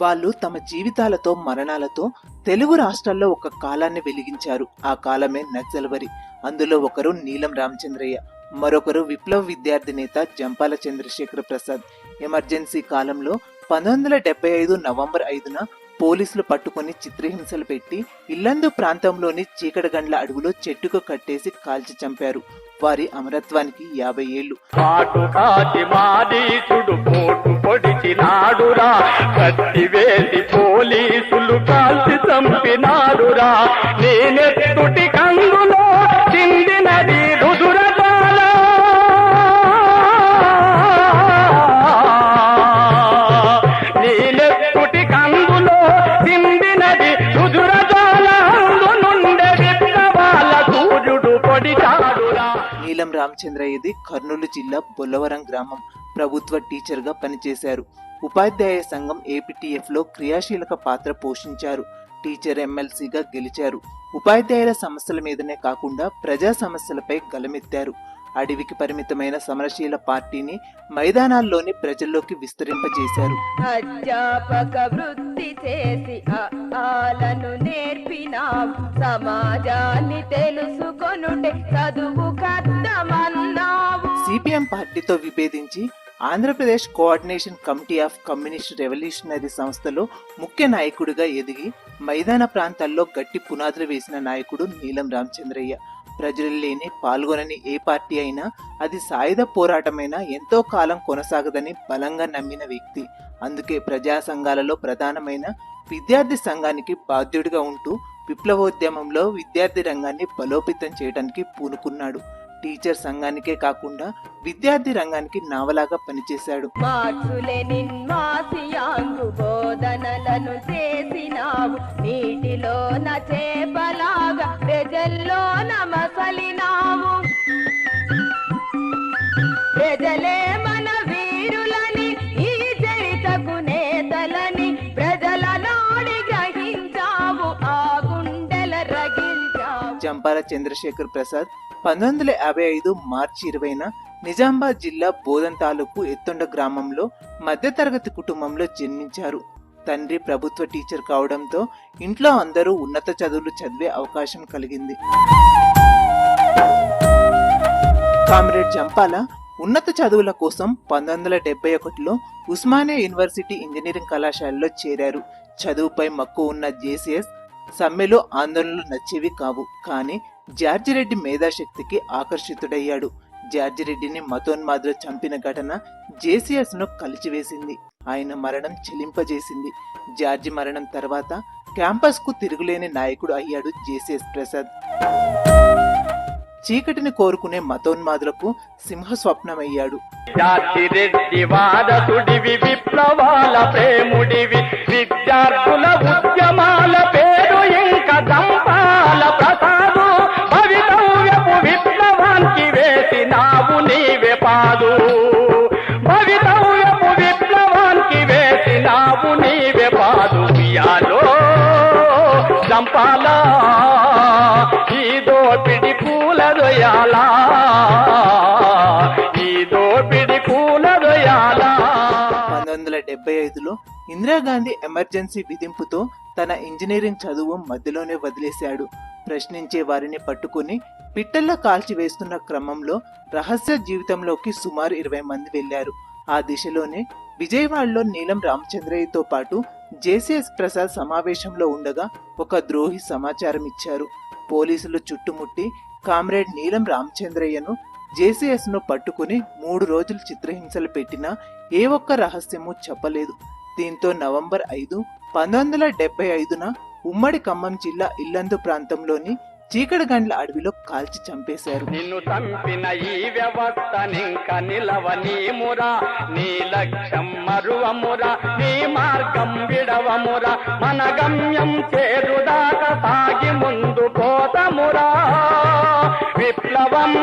వాళ్ళు తమ జీవితాలతో మరణాలతో తెలుగు రాష్ట్రాల్లో ఒక కాలాన్ని వెలిగించారు. ఆ కాలమే నక్సల్వరి. అందులో ఒకరు నీలం రామచంద్రయ్య మరొకరు విప్లవ విద్యార్థి నేత జంపాల చంద్రశేఖర ప్రసాద్. ఎమర్జెన్సీ కాలంలో పంతొమ్మిది వందల డెబ్బై ఐదు నవంబర్ ఐదున పోలీసులు పట్టుకొని చిత్రహింసలు పెట్టి ఇల్లందు ప్రాంతంలోని చీకటగండ్ల అడుగులో చెట్టుకు కట్టేసి కాల్చి చంపారు. వారి అమరత్వానికి యాభై ఏళ్ళు పొడిచినాడురా కత్తి పోలీసులు కాల్చి చంపినారురా నేనెత్తుటి కంగులో చిందినది రుదురబాల నేనెత్తుటి కంగులో చిందినది రుదురబాల నుండే విత్తవాల సూర్యుడు పొడిచాడురా. నీలం రామచంద్రయ్యది కర్నూలు జిల్లా బొల్లవరం గ్రామం. ప్రభుత్వ టీచర్గా పనిచేశారు. ఉపాధ్యాయ సంఘం ఏపీటీఎఫ్లో క్రియాశీలక పాత్ర పోషించారు. టీచర్ ఎమ్మెల్సీగా గెలిచారు. ఉపాధ్యాయుల సమస్యల మీదనే కాకుండా ప్రజా సమస్యలపై గలమెత్తారు. అడవికి పరిమితమైన సమరశీల పార్టీని మైదానాల్లోని ప్రజల్లోకి విస్తరింపజేశారు. అధ్యాపక వృత్తి చేసి ఆలను నేర్పినావు సమాజాన్ని తెలుసుకొనుటే చదువు సిపిఎం పార్టీతో విభేదించి Andhra Pradesh coordination committee of communist revolutionary సంస్థలో ముఖ్య నాయకుడిగా ఎదిగి మైదాన ప్రాంతాల్లో గట్టి పునాదులు వేసిన నాయకుడు నీలం రామచంద్రయ్య. ప్రజలు లేని పాల్గొనని ఏ పార్టీ అయినా అది సాయుధ పోరాటమైనా ఎంతో కాలం కొనసాగదని బలంగా నమ్మిన వ్యక్తి. అందుకే ప్రజా సంఘాలలో ప్రధానమైన విద్యార్థి సంఘానికి బాధ్యుడిగా ఉంటూ విప్లవోద్యమంలో విద్యార్థి రంగాన్ని బలోపేతం చేయడానికి పూనుకున్నాడు. టీచర్ సంఘానికే కాకుండా విద్యార్థి రంగానికి నావలాగా పనిచేశాడు. బోధనలను చేసినావు. నీటిలో చేపలాగా ప్రజల్లో నమ జంపాల చంద్రశేఖర్ ప్రసాద్ పంతొమ్మిది వందల యాభై ఐదు మార్చి ఇరవైన నిజామాబాద్ జిల్లా బోధన్ తాలూకు ఎత్తుండ గ్రామంలో మధ్యతరగతి కుటుంబంలో జన్మించారు. తండ్రి ప్రభుత్వ టీచర్ కావడంతో ఇంట్లో అందరూ ఉన్నత చదువులు చదివే అవకాశం కలిగింది. కామ్రేడ్ జంపాల ఉన్నత చదువుల కోసం పంతొమ్మిది వందల డెబ్బై ఒకటిలో ఉస్మానియా యూనివర్సిటీ ఇంజనీరింగ్ కళాశాలలో చేరారు. చదువుపై మక్కువ ఉన్న జేసీఎస్ సమ్మెలో ఆందోళనలు నచ్చేవి కావు. కానీ జార్జిరెడ్డి మేధాశక్తికి ఆకర్షితుడయ్యాడు. జార్జిరెడ్డిని మతోన్మాదులు చంపిన ఘటన జేసీఎస్ను కలిచివేసింది. ఆయన మరణం చెలింపజేసింది. జార్జి మరణం తర్వాత క్యాంపస్కు తిరుగులేని నాయకుడు అయ్యాడు జేసీఎస్ ప్రసాద్. చీకటిని కోరుకునే మతోన్మాదులకు సింహ స్వప్నమయ్యాడు విప్లవాల ప్రేముడివి విద్యార్థుల ఉద్యమాల పేరు దంపాల ప్రసాదు భవితవ్యపు విప్లవానికి వేసినావు నీవే పాదు. భవితవ్యపు విప్లవానికి వేసినావు నీవే పాదు. ఇయాలో దంపాల ఈ దోపిడి పూల దొయాలా ఈ దోపిడి పూల దొయాలా పంతొమ్మిది వందల డెబ్బై ఐదులో ఇందిరాగాంధీ ఎమర్జెన్సీ విధింపుతో తన ఇంజనీరింగ్ చదువు మధ్యలోనే వదిలేశాడు. ప్రశ్నించే వారిని పట్టుకుని పిట్టల్లో కాల్చివేస్తున్న క్రమంలో రహస్య జీవితంలోకి సుమారు ఇరవై మంది వెళ్ళారు ఆ దిశలోనే విజయవాడలో నీలం రామచంద్రయ్యతో పాటు జేసీఎస్ ప్రసాద్ సమావేశంలో ఉండగా ఒక ద్రోహి సమాచారం ఇచ్చారు. పోలీసులు చుట్టుముట్టి కామ్రేడ్ నీలం రామచంద్రయ్యను జేసీఎస్ను పట్టుకుని మూడు రోజులు చిత్రహింసలు పెట్టినా ఏ ఒక్క రహస్యము చెప్పలేదు. దీంతో నవంబర్ ఐదు పంతొమ్మిది వందల డెబ్బై ఐదున ఉమ్మడి ఖమ్మం జిల్లా ఇల్లందు ప్రాంతంలోని చీకటిగండ్ల అడవిలో కాల్చి చంపేశారు. నిన్ను చంపిన ఈ వ్యవస్థ నింక నిలవనీమురా నీ లక్ష్యం మరువమురా నీ మార్గం విడవమురా మన గమ్యం చేరుదాక సాగి ముందు పోతమురా. విప్లవం